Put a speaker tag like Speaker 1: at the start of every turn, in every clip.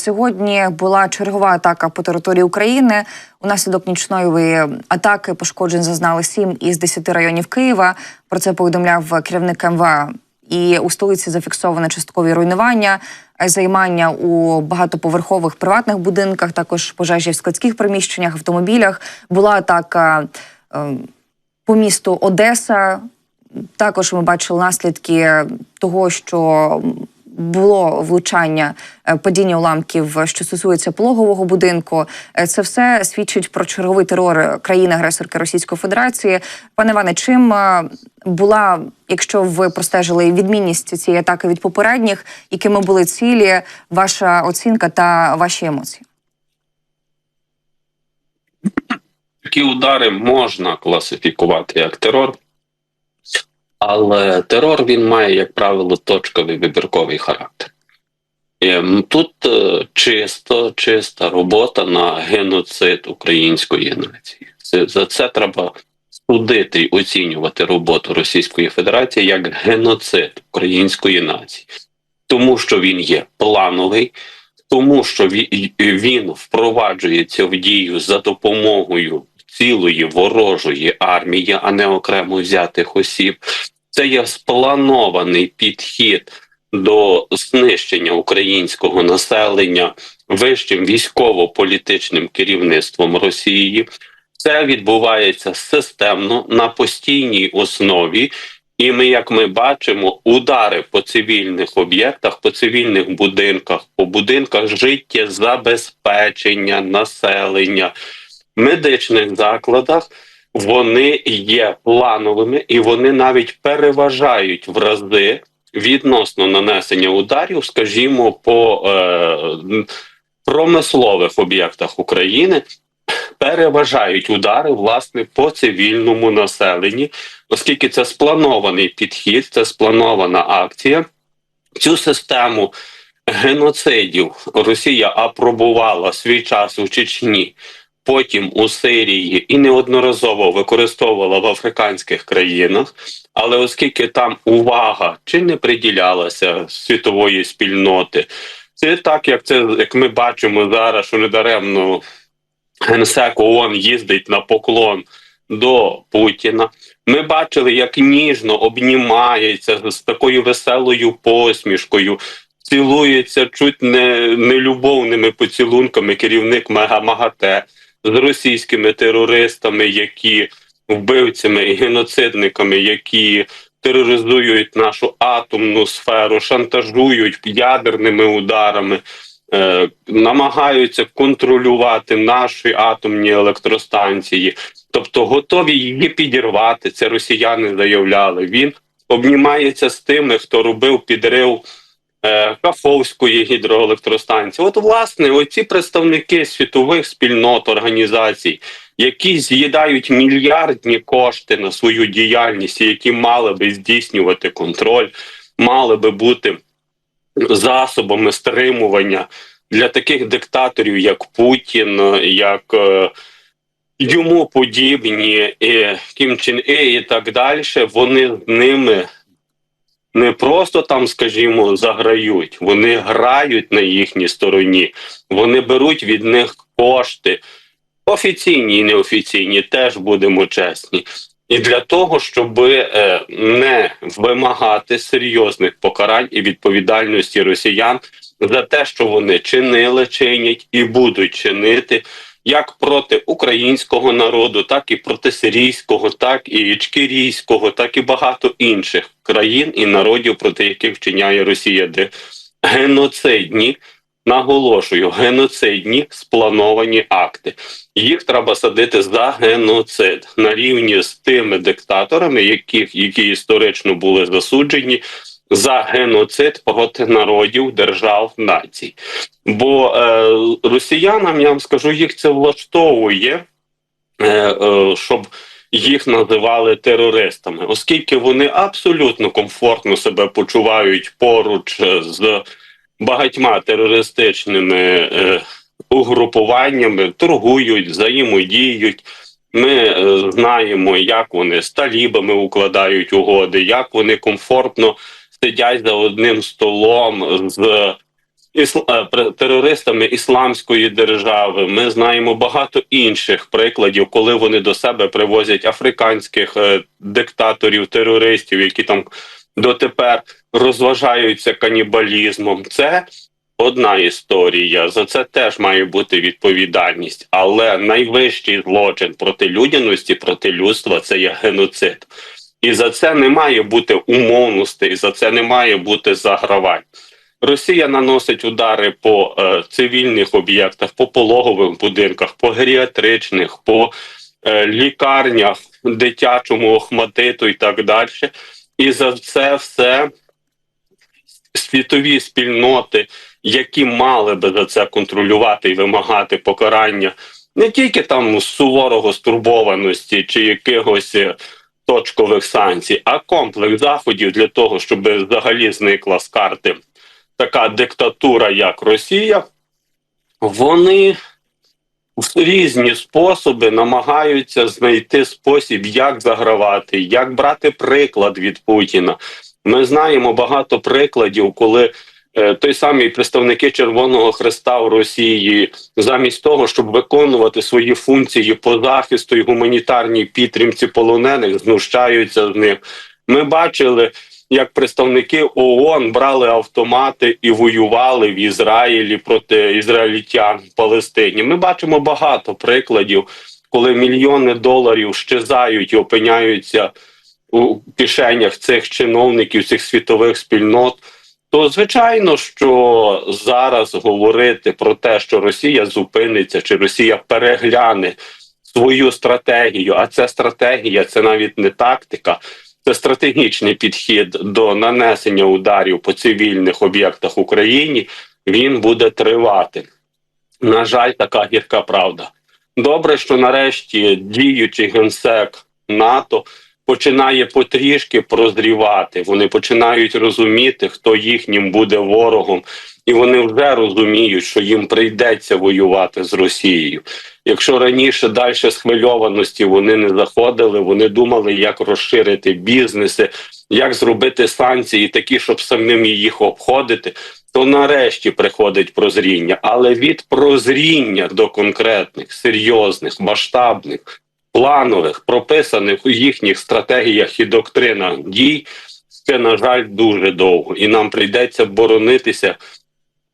Speaker 1: Сьогодні була чергова атака по території України. Унаслідок нічної атаки пошкоджень зазнали 7 із 10 районів Києва. Про це повідомляв керівник МВА. І у столиці зафіксовано часткові руйнування, е, займання у багатоповерхових приватних будинках, також пожежі в складських приміщеннях, автомобілях. Була атака е, по місту Одеса. Також ми бачили наслідки того, що було влучання е, падіння уламків, що стосується пологового будинку. Е, Це все свідчить про черговий терор країни-агресорки Російської Федерації. Пане Іване, чим е, була, якщо ви простежили відмінність цієї атаки від попередніх, якими були цілі, ваша оцінка та ваші емоції?
Speaker 2: Такі удари можна класифікувати як терор, але терор він має, як правило, точковий вибірковий характер. Тут е, чисто, чиста робота на геноцид української нації. За це треба судити і оцінювати роботу Російської Федерації як геноцид української нації, тому що він є плановий, тому що він впроваджується в дію за допомогою цілої ворожої армії, а не окремо взятих осіб. Це є спланований підхід до знищення українського населення вищим військово-політичним керівництвом Росії. Це відбувається системно на постійній основі. І ми, як ми бачимо, удари по цивільних об'єктах, по цивільних будинках, по будинках життєзабезпечення населення, медичних закладах, вони є плановими і вони навіть переважають в рази відносно нанесення ударів, скажімо, по е, промислових об'єктах України. Переважають удари власне по цивільному населенні, оскільки це спланований підхід, це спланована акція. Цю систему геноцидів Росія апробувала свій час у Чечні, потім у Сирії і неодноразово використовувала в африканських країнах. Але оскільки там увага чи не приділялася світової спільноти, це так, як це як ми бачимо зараз, що недаремно генсек ООН їздить на поклон до Путіна. Ми бачили, як ніжно обнімається з такою веселою посмішкою, цілується чуть не нелюбовними поцілунками керівник Мега МАГАТЕ з російськими терористами, які вбивцями і геноцидниками, які тероризують нашу атомну сферу, шантажують ядерними ударами. Е, намагаються контролювати наші атомні електростанції, тобто готові її підірвати. Це росіяни заявляли. Він обнімається з тими, хто робив підрив Каховської гідроелектростанції. От, власне, оці представники світових спільнот організацій, які з'їдають мільярдні кошти на свою діяльність, які мали би здійснювати контроль, мали би бути засобами стримування для таких диктаторів, як Путін, як е, йому подібні, і Кім Чен І і так далі, вони ними не просто там, скажімо, заграють, вони грають на їхній стороні, вони беруть від них кошти. Офіційні і неофіційні теж будемо чесні. І для того, щоб е, не вимагати серйозних покарань і відповідальності росіян за те, що вони чинили, чинять і будуть чинити як проти українського народу, так і проти сирійського, так і ічкерійського, так і багато інших країн і народів, проти яких вчиняє Росія, де геноцидні. Наголошую, геноцидні сплановані акти. Їх треба садити за геноцид на рівні з тими диктаторами, яких які історично були засуджені за геноцид проти народів, держав, націй. Бо е, росіянам я вам скажу, їх це влаштовує, е, е, щоб їх називали терористами, оскільки вони абсолютно комфортно себе почувають поруч з багатьма терористичними е, угрупуваннями, торгують, взаємодіють. Ми е, знаємо, як вони з талібами укладають угоди, як вони комфортно сидять за одним столом з е, терористами ісламської держави. Ми знаємо багато інших прикладів, коли вони до себе привозять африканських е, диктаторів, терористів, які там дотепер розважаються канібалізмом. Це одна історія. За це теж має бути відповідальність. Але найвищий злочин проти людяності, проти людства це є геноцид. І за це не має бути умовностей, за це не має бути загравань. Росія наносить удари по е, цивільних об'єктах, по пологових будинках, по геріатричних, по е, лікарнях, дитячому охматиту і так далі. І за це все світові спільноти, які мали би за це контролювати і вимагати покарання, не тільки там суворого стурбованості чи якихось е, точкових санкцій, а комплекс заходів для того, щоб взагалі зникла з карти така диктатура, як Росія, вони в різні способи намагаються знайти спосіб, як загравати, як брати приклад від Путіна. Ми знаємо багато прикладів, коли той самі представники Червоного Хреста в Росії, замість того, щоб виконувати свої функції по захисту і гуманітарній підтримці полонених, знущаються з них. Ми бачили, як представники ООН брали автомати і воювали в Ізраїлі проти ізраїльтян в Палестині. Ми бачимо багато прикладів, коли мільйони доларів щезають і опиняються у кишенях цих чиновників, цих світових спільнот. То звичайно, що зараз говорити про те, що Росія зупиниться, чи Росія перегляне свою стратегію, а ця стратегія це навіть не тактика, це стратегічний підхід до нанесення ударів по цивільних об'єктах Україні. Він буде тривати. На жаль, така гірка правда. Добре, що нарешті діючий генсек НАТО починає потрішки прозрівати. Вони починають розуміти, хто їхнім буде ворогом, і вони вже розуміють, що їм прийдеться воювати з Росією. Якщо раніше далі схвильованості вони не заходили, вони думали, як розширити бізнеси, як зробити санкції такі, щоб самим їх обходити. То нарешті приходить прозріння, але від прозріння до конкретних, серйозних, масштабних, планових, прописаних у їхніх стратегіях і доктринах дій, це на жаль дуже довго, і нам прийдеться боронитися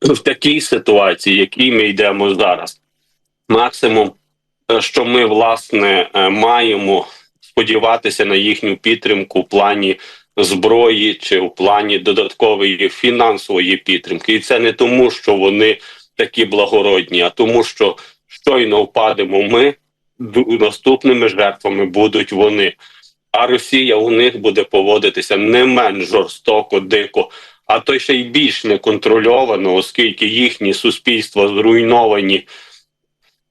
Speaker 2: в такій ситуації, в якій ми йдемо зараз. Максимум, е, що ми власне е, маємо сподіватися на їхню підтримку в плані зброї чи в плані додаткової фінансової підтримки, і це не тому, що вони такі благородні, а тому, що щойно впадемо ми, наступними жертвами будуть вони. А Росія у них буде поводитися не менш жорстоко, дико, а то ще й більш неконтрольовано, оскільки їхні суспільства зруйновані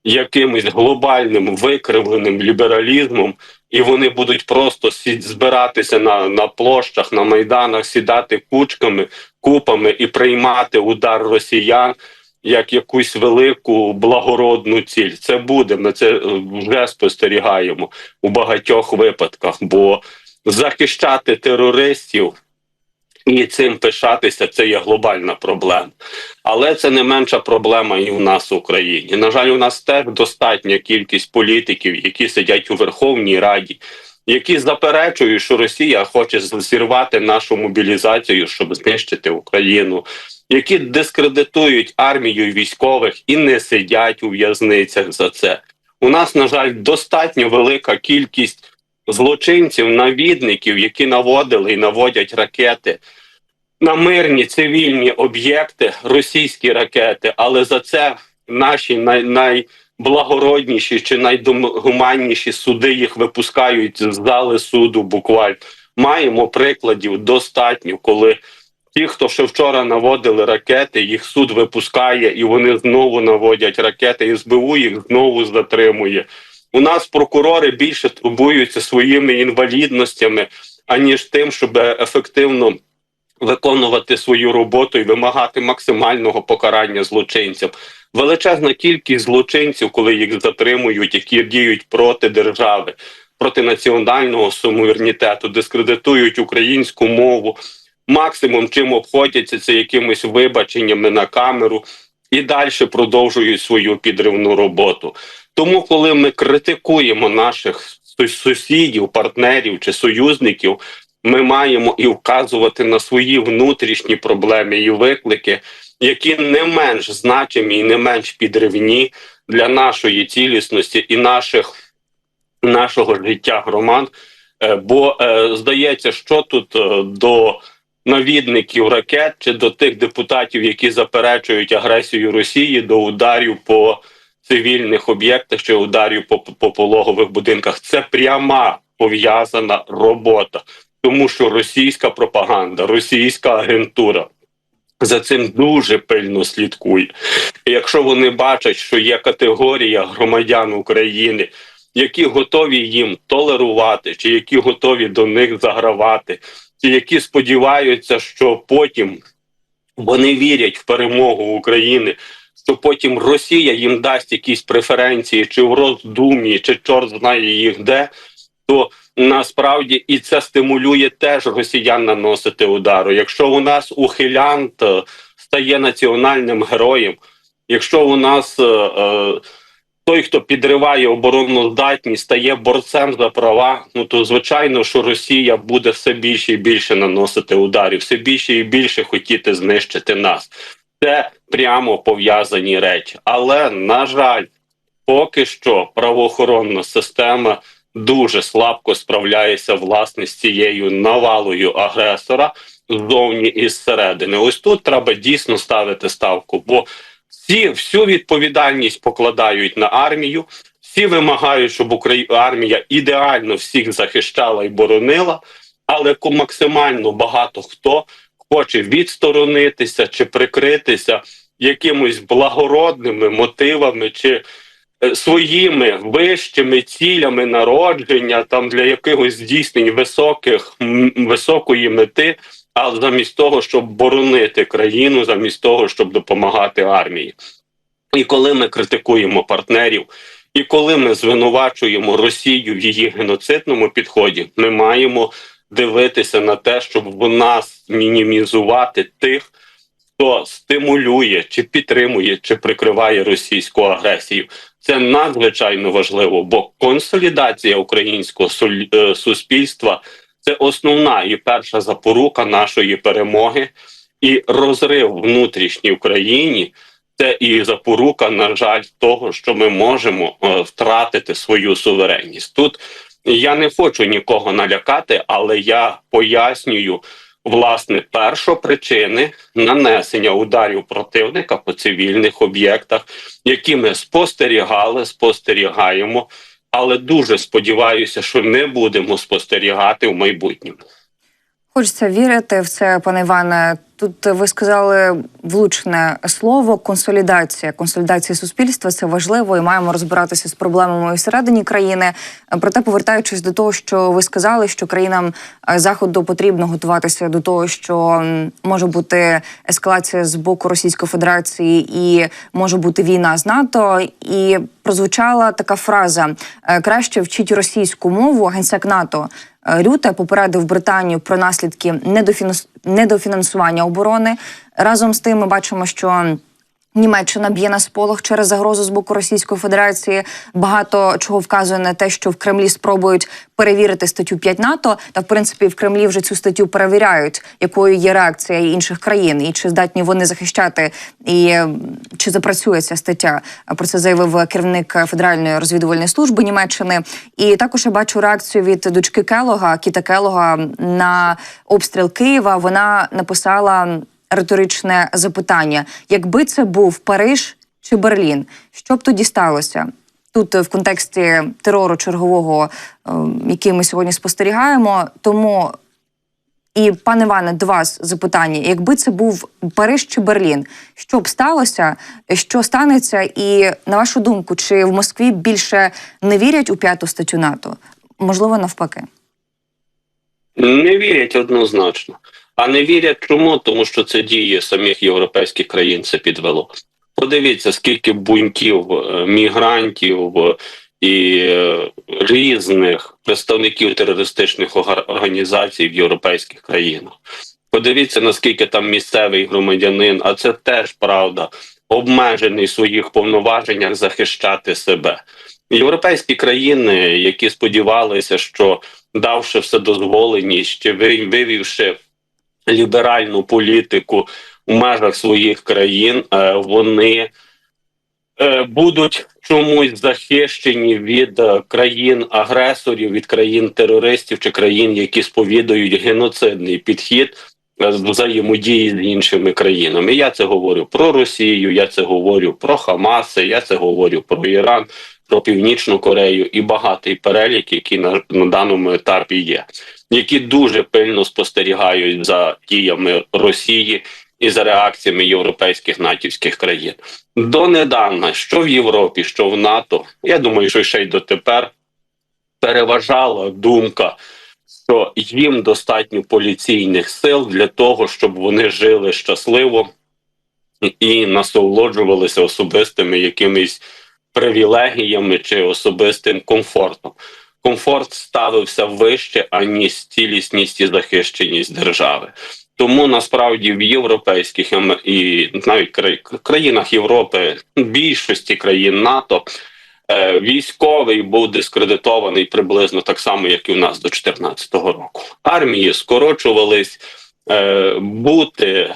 Speaker 2: якимось глобальним викривленим лібералізмом, і вони будуть просто збиратися на, на площах, на майданах, сідати кучками, купами і приймати удар росіян як якусь велику благородну ціль. Це буде. Ми це е, вже спостерігаємо у багатьох випадках, бо захищати терористів. І цим пишатися це є глобальна проблема, але це не менша проблема і у нас в Україні. На жаль, у нас теж достатня кількість політиків, які сидять у Верховній Раді, які заперечують, що Росія хоче зірвати нашу мобілізацію, щоб знищити Україну, які дискредитують армію військових і не сидять у в'язницях за це. У нас, на жаль, достатньо велика кількість злочинців, навідників, які наводили і наводять ракети на мирні цивільні об'єкти, російські ракети, але за це наші най, найблагородніші чи найгуманніші суди їх випускають з зали суду. Буквально маємо прикладів достатньо, коли ті, хто ще вчора наводили ракети, їх суд випускає, і вони знову наводять ракети, і СБУ їх знову затримує. У нас прокурори більше турбуються своїми інвалідностями, аніж тим, щоб ефективно виконувати свою роботу і вимагати максимального покарання злочинцям. Величезна кількість злочинців, коли їх затримують, які діють проти держави, проти національного суверенітету, дискредитують українську мову, максимум чим обходяться, це якимись вибаченнями на камеру і далі продовжують свою підривну роботу. Тому, коли ми критикуємо наших сусідів, партнерів чи союзників, ми маємо і вказувати на свої внутрішні проблеми і виклики, які не менш значимі і не менш підривні для нашої цілісності і наших нашого життя громад. Е, Бо е, здається, що тут е, до навідників ракет чи до тих депутатів, які заперечують агресію Росії, до ударів по цивільних об'єктах чи ударів по, по пологових будинках, це пряма пов'язана робота, тому що російська пропаганда, російська агентура. За цим дуже пильно слідкує. Якщо вони бачать, що є категорія громадян України, які готові їм толерувати, чи які готові до них загравати, чи які сподіваються, що потім вони вірять в перемогу України, що потім Росія їм дасть якісь преференції, чи в Роздумі, чи чорт знає їх де, то насправді і це стимулює теж росіян наносити удару. Якщо у нас ухилянт е, стає національним героєм, якщо у нас е, е, той, хто підриває оборонну здатність, стає борцем за права, ну то звичайно, що Росія буде все більше і більше наносити ударів, все більше і більше хотіти знищити нас. Це прямо пов'язані речі. Але на жаль, поки що правоохоронна система дуже слабко справляється власне з цією навалою агресора ззовні і зсередини. Ось тут треба дійсно ставити ставку, бо всі всю відповідальність покладають на армію. Всі вимагають, щоб Украї... армія ідеально всіх захищала і боронила, але максимально багато хто хоче відсторонитися чи прикритися якимось благородними мотивами чи своїми вищими цілями народження, там для якихось здійснень високих високої мети, а замість того, щоб боронити країну, замість того, щоб допомагати армії. І коли ми критикуємо партнерів, і коли ми звинувачуємо Росію в її геноцидному підході, ми маємо дивитися на те, щоб в нас мінімізувати тих, хто стимулює чи підтримує, чи прикриває російську агресію. Це надзвичайно важливо, бо консолідація українського е, суспільства це основна і перша запорука нашої перемоги, і розрив внутрішній в це і запорука, на жаль, того, що ми можемо е, втратити свою суверенність. Тут я не хочу нікого налякати, але я пояснюю власне першопричини нанесення ударів противника по цивільних об'єктах, які ми спостерігали, спостерігаємо, але дуже сподіваюся, що не будемо спостерігати в майбутньому.
Speaker 1: Хочеться вірити в це, пане Іване. Тут ви сказали влучне слово консолідація. Консолідація суспільства це важливо, і маємо розбиратися з проблемами всередині країни. Проте, повертаючись до того, що ви сказали, що країнам е, заходу потрібно готуватися до того, що може бути ескалація з боку Російської Федерації і може бути війна з НАТО. І прозвучала така фраза: е, краще вчіть російську мову. Генсек НАТО Е, Рюте попередив Британію про наслідки недофінанс- недофінансування оборони. Разом з тим, ми бачимо, що Німеччина б'є на сполох через загрозу з боку Російської Федерації. Багато чого вказує на те, що в Кремлі спробують перевірити статтю 5 НАТО. Та в принципі в Кремлі вже цю статтю перевіряють, якою є реакція інших країн, і чи здатні вони захищати, і чи запрацює ця стаття. Про це заявив керівник Федеральної розвідувальної служби Німеччини. І також я бачу реакцію від дочки Келога, Кіта Келога на обстріл Києва. Вона написала риторичне запитання: якби це був Париж чи Берлін, що б тоді сталося? Тут е, в контексті терору чергового, е, який ми сьогодні спостерігаємо. Тому і пане Іване, до вас запитання: якби це був Париж чи Берлін, що б сталося, що станеться, і на вашу думку, чи в Москві більше не вірять у п'яту статтю НАТО? Можливо, навпаки.
Speaker 2: Не вірять однозначно. А не вірять чому? Тому що це дії самих європейських країн це підвело. Подивіться, скільки буньків, е, мігрантів е, і е, різних представників терористичних організацій в європейських країнах. Подивіться, наскільки там місцевий громадянин, а це теж правда, обмежений в своїх повноваженнях захищати себе. Європейські країни, які сподівалися, що давши вседозволеність, чи вивівши ліберальну політику в межах своїх країн, е, вони е, будуть чомусь захищені від е, країн-агресорів, від країн-терористів чи країн, які сповідують геноцидний підхід взаємодії з іншими країнами. Я це говорю про Росію, я це говорю про Хамаси, я це говорю про Іран, про Північну Корею і багатий перелік, який на, на даному етапі є, які дуже пильно спостерігають за діями Росії і за реакціями європейських натівських країн. Донедавна, що в Європі, що в НАТО, я думаю, що ще й дотепер переважала думка, що їм достатньо поліційних сил для того, щоб вони жили щасливо і насолоджувалися особистими якимись привілегіями чи особистим комфортом. Комфорт ставився вище, аніж цілісність і захищеність держави. Тому насправді в європейських і навіть країнах Європи, більшості країн НАТО, е, військовий був дискредитований приблизно так само, як і в нас до 2014 року. Армії скорочувались е, бути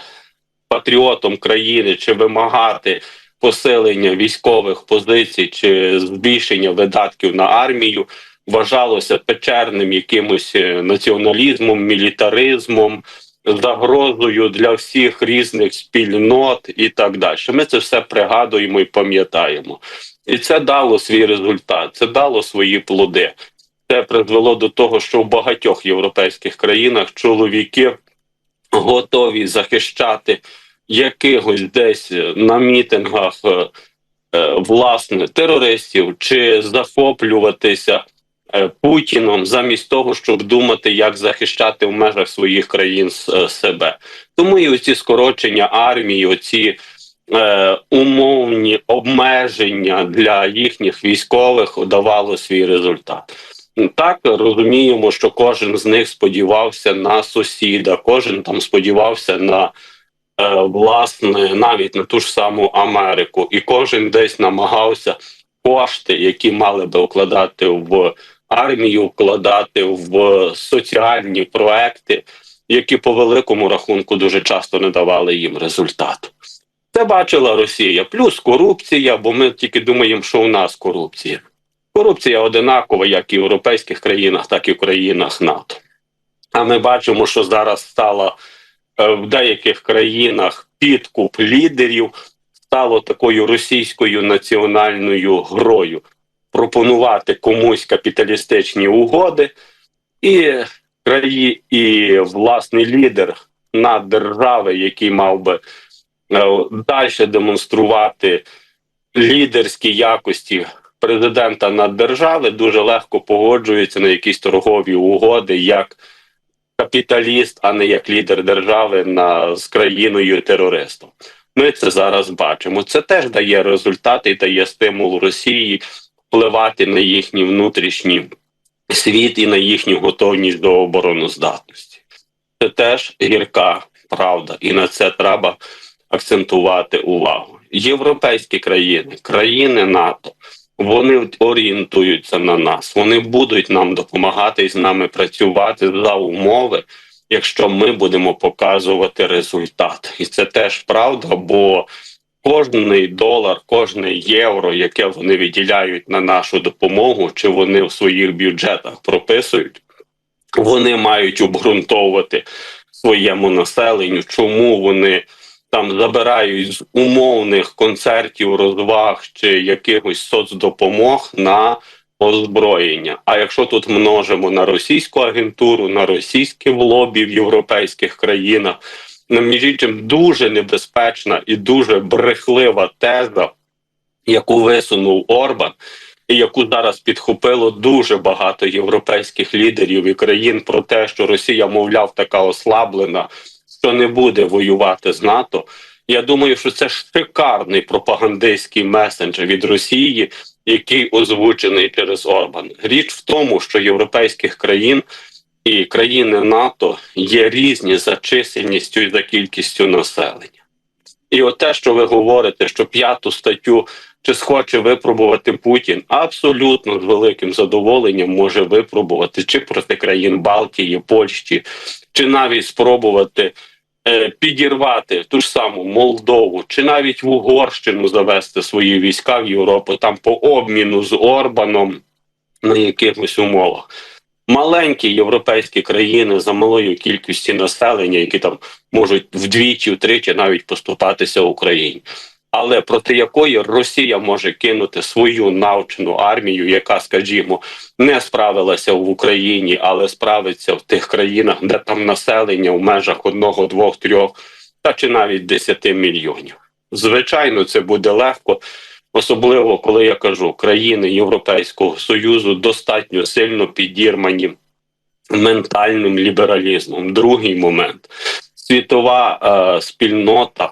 Speaker 2: патріотом країни чи вимагати посилення військових позицій чи збільшення видатків на армію вважалося печерним якимось е, націоналізмом, мілітаризмом, загрозою для всіх різних спільнот і так далі. Ми це все пригадуємо і пам'ятаємо. І це дало свій результат, це дало свої плоди. Це призвело до того, що в багатьох європейських країнах чоловіки готові захищати якихось десь на мітингах е, е, власне терористів чи захоплюватися е, Путіном замість того, щоб думати, як захищати в межах своїх країн себе. Тому і оці скорочення армії, оці е, умовні обмеження для їхніх військових давало свій результат. Так розуміємо, що кожен з них сподівався на сусіда, кожен там сподівався на власне навіть на ту ж саму Америку, і кожен десь намагався кошти, які мали би вкладати в армію, вкладати в соціальні проекти, які по великому рахунку дуже часто не давали їм результату. Це бачила Росія, плюс корупція, бо ми тільки думаємо, що у нас корупція. Корупція одинакова як і в європейських країнах, так і в країнах НАТО. А ми бачимо, що зараз стала е, в деяких країнах підкуп лідерів стало такою російською національною грою. Пропонувати комусь капіталістичні угоди, і краї, і власний лідер наддержави, який мав би е, далі демонструвати лідерські якості президента наддержави, дуже легко погоджується на якісь торгові угоди як капіталіст, а не як лідер держави на з країною терористом. Ми це зараз бачимо. Це теж дає результати і дає стимул Росії впливати на їхній внутрішній світ і на їхню готовність до обороноздатності. Це теж гірка правда, і на це треба акцентувати увагу. Європейські країни, країни НАТО, вони орієнтуються на нас, вони будуть нам допомагати і з нами працювати за умови, якщо ми будемо показувати результат. І це теж правда, бо кожний долар, кожне євро, яке вони виділяють на нашу допомогу, чи вони в своїх бюджетах прописують, вони мають обґрунтовувати своєму населенню, чому вони там забирають з умовних концертів, розваг чи якихось соцдопомог на озброєння. А якщо тут множимо на російську агентуру, на російське лобі в європейських країнах, на між іншим дуже небезпечна і дуже брехлива теза, яку висунув Орбан, і яку зараз підхопило дуже багато європейських лідерів і країн про те, що Росія, мовляв, така ослаблена, що не буде воювати з НАТО. Я думаю, що це шикарний пропагандистський месендж від Росії, який озвучений через Орбан. Річ в тому, що європейських країн і країни НАТО є різні за чисельністю і за кількістю населення. І от те, що ви говорите, що п'яту статтю чи схоче випробувати Путін, абсолютно з великим задоволенням може випробувати чи проти країн Балтії, Польщі, чи навіть спробувати підірвати ту ж саму Молдову, чи навіть в Угорщину завести свої війська в Європу там по обміну з Орбаном на якихось умовах. Маленькі європейські країни за малою кількістю населення, які там можуть вдвічі, втричі навіть поступатися Україні. Але проти якої Росія може кинути свою навчену армію, яка, скажімо, не справилася в Україні, але справиться в тих країнах, де там населення в межах одного, двох, трьох та чи навіть десяти мільйонів. Звичайно, це буде легко, особливо коли я кажу, країни Європейського союзу достатньо сильно підірмані ментальним лібералізмом. Другий момент світова е, спільнота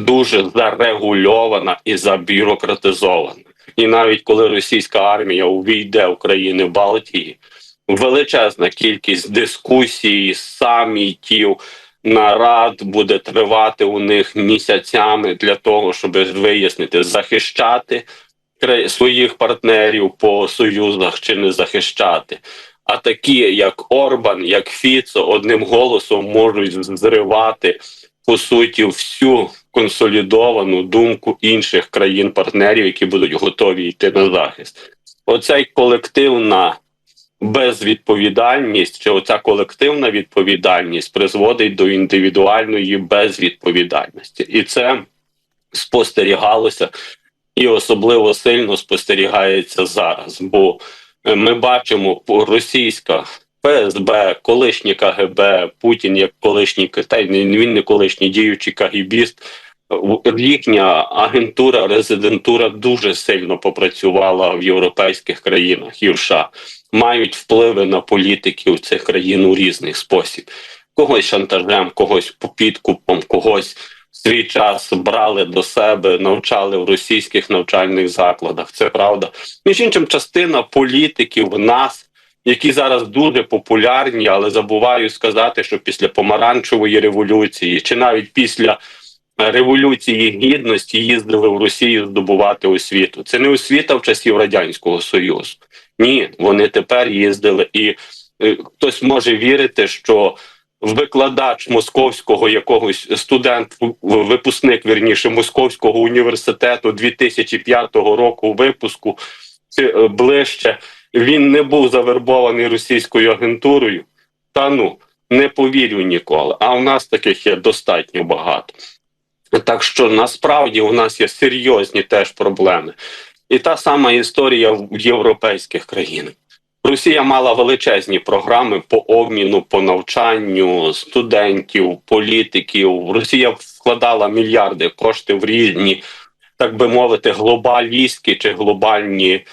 Speaker 2: дуже зарегульована і забюрократизована. І навіть коли російська армія увійде в країни Балтії, величезна кількість дискусій, самітів, нарад буде тривати у них місяцями для того, щоб вияснити, захищати своїх партнерів по союзах чи не захищати. А такі, як Орбан, як Фіцо, одним голосом можуть зривати по суті всю консолідовану думку інших країн-партнерів, які будуть готові йти на захист. Оцей колективна безвідповідальність чи оця колективна відповідальність призводить до індивідуальної безвідповідальності, і це спостерігалося і особливо сильно спостерігається зараз. Бо е, ми бачимо російська ФСБ, колишнє КГБ, Путін як колишній Китай, він не колишній діючий КГБіст. Їхня агентура, резидентура дуже сильно попрацювала в європейських країнах і в США. Мають впливи на політиків цих країн у різний спосіб. Когось шантажем, когось по підкупом, когось в свій час брали до себе, навчали в російських навчальних закладах. Це правда. Між іншим, частина політиків в нас, які зараз дуже популярні, але забуваю сказати, що після помаранчевої революції, чи навіть після революції гідності їздили в Росію здобувати освіту. Це не освіта в часів радянського союзу. Ні, вони тепер їздили, і е, хтось може вірити, що викладач московського якогось студент, в- випускник вірніше московського університету 2005 року випуску чи е, ближче. Він не був завербований російською агентурою. Та ну не повірю ніколи. А у нас таких є достатньо багато. Так що насправді у нас є серйозні теж проблеми. І та сама історія в європейських країнах. Росія мала величезні програми по обміну, по навчанню студентів, політиків. Росія вкладала мільярди коштів в різні, так би мовити, глобалістські чи глобальні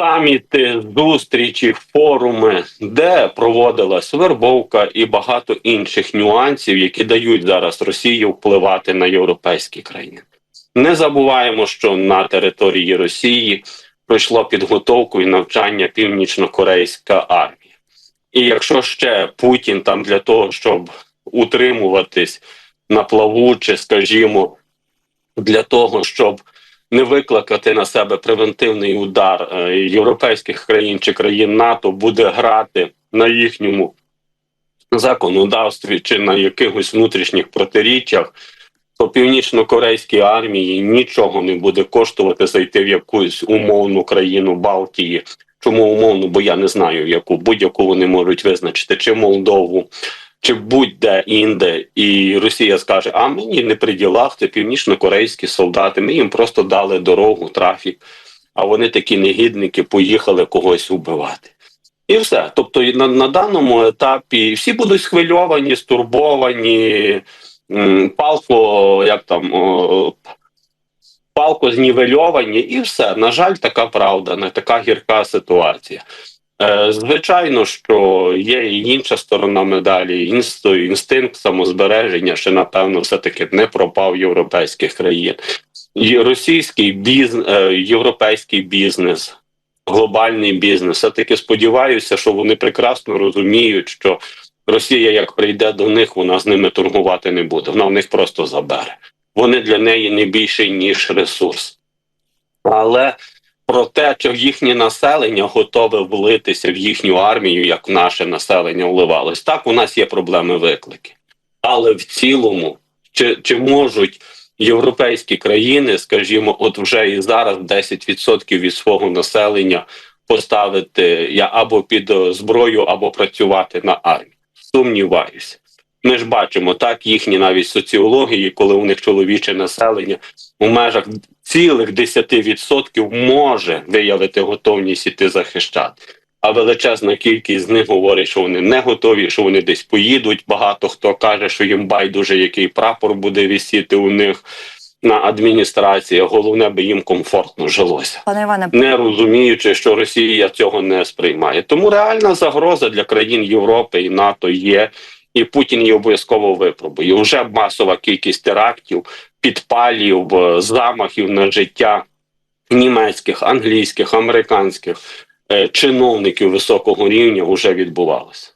Speaker 2: саміти, зустрічі, форуми, де проводилась вербовка і багато інших нюансів, які дають зараз Росії впливати на європейські країни. Не забуваємо, що на території Росії пройшло підготовку і навчання північно-корейська армія. І якщо ще Путін там для того, щоб утримуватись на плаву, чи, скажімо, для того, щоб не викликати на себе превентивний удар е, європейських країн чи країн НАТО, буде грати на їхньому законодавстві чи на якихось внутрішніх протиріччях, то північно-корейській армії нічого не буде коштувати зайти в якусь умовну країну Балтії. Чому умовну? Бо я не знаю, яку будь-яку вони можуть визначити, чи Молдову, чи будь-де інде, і Росія скаже: а мені не при ділах, це північно-корейські солдати. Ми їм просто дали дорогу, трафік. А вони такі негідники поїхали когось убивати. І все. Тобто, на, на даному етапі всі будуть схвильовані, стурбовані, палко, як там. Палко знівельовані, і все. На жаль, така правда, не така гірка ситуація. Е, звичайно, що є і інша сторона медалі, інстинкт самозбереження, ще напевно, все-таки не пропав європейських країн. Російський бізнес, європейський бізнес глобальний бізнес. Я таки сподіваюся, що вони прекрасно розуміють, що Росія, як прийде до них, вона з ними торгувати не буде. Вона в них просто забере. Вони для неї не більше ніж ресурс. Але про те, що їхнє населення готове влитися в їхню армію, як наше населення вливалось. Так, у нас є проблеми виклики. Але в цілому, чи, чи можуть європейські країни, скажімо, от вже і зараз 10% від свого населення поставити я або під е, зброю, або працювати на армії? Сумніваюся. Ми ж бачимо так їхні навіть соціології, коли у них чоловіче населення у межах цілих 10% може виявити готовність іти захищати. А величезна кількість з них говорить, що вони не готові, що вони десь поїдуть. Багато хто каже, що їм байдуже, який прапор буде висіти у них на адміністрації. Головне, би їм комфортно жилося
Speaker 1: Пане Іване,
Speaker 2: не розуміючи, що Росія цього не сприймає. Тому реальна загроза для країн Європи і НАТО є, і Путін її обов'язково випробує. Вже масова кількість терактів, підпалів, е, замахів на життя німецьких, англійських, американських е, чиновників високого рівня вже відбувалося.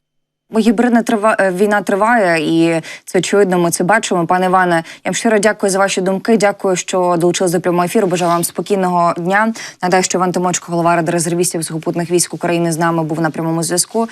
Speaker 1: гібридна трива... е, війна триває, і це очевидно. Ми це бачимо. Пане Іване, я вам щиро дякую за ваші думки. Дякую, що долучились до прямого ефіру. Бажаю вам спокійного дня. Нагадаю, що Іван Тимочко, голова ради резервістів сухопутних військ України, з нами був на прямому зв'язку.